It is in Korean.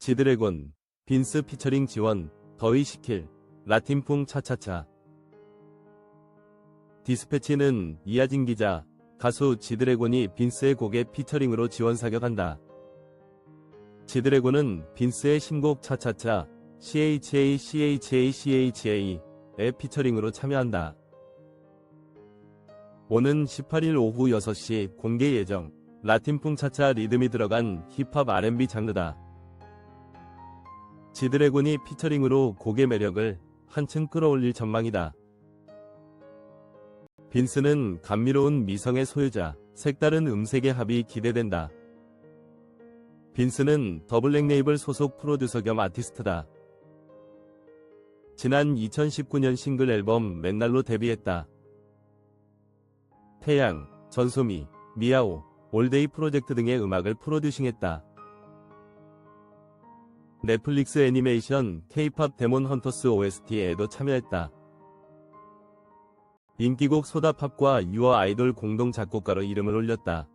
지드래곤, 빈스 피처링 지원, 더위 시킬, 라틴풍 차차차. 디스패치는 이하진 기자, 가수 지드래곤이 빈스의 곡에 피처링으로 지원 사격한다. 지드래곤은 빈스의 신곡 차차차, CHA CHA CHA의 피처링으로 참여한다. 오는 18일 오후 6시 공개 예정, 라틴풍 차차 리듬이 들어간 힙합 R&B 장르다. 지드래곤이 피처링으로 곡의 매력을 한층 끌어올릴 전망이다. 빈스는 감미로운 미성의 소유자, 색다른 음색의 합이 기대된다. 빈스는 더블랙 레이블 소속 프로듀서 겸 아티스트다. 지난 2019년 싱글 앨범 맨날로 데뷔했다. 태양, 전소미, 미아오, 올데이 프로젝트 등의 음악을 프로듀싱했다. 넷플릭스 애니메이션 K-팝 데몬 헌터스 OST에도 참여했다. 인기곡 소다팝과 유어 아이돌 공동 작곡가로 이름을 올렸다.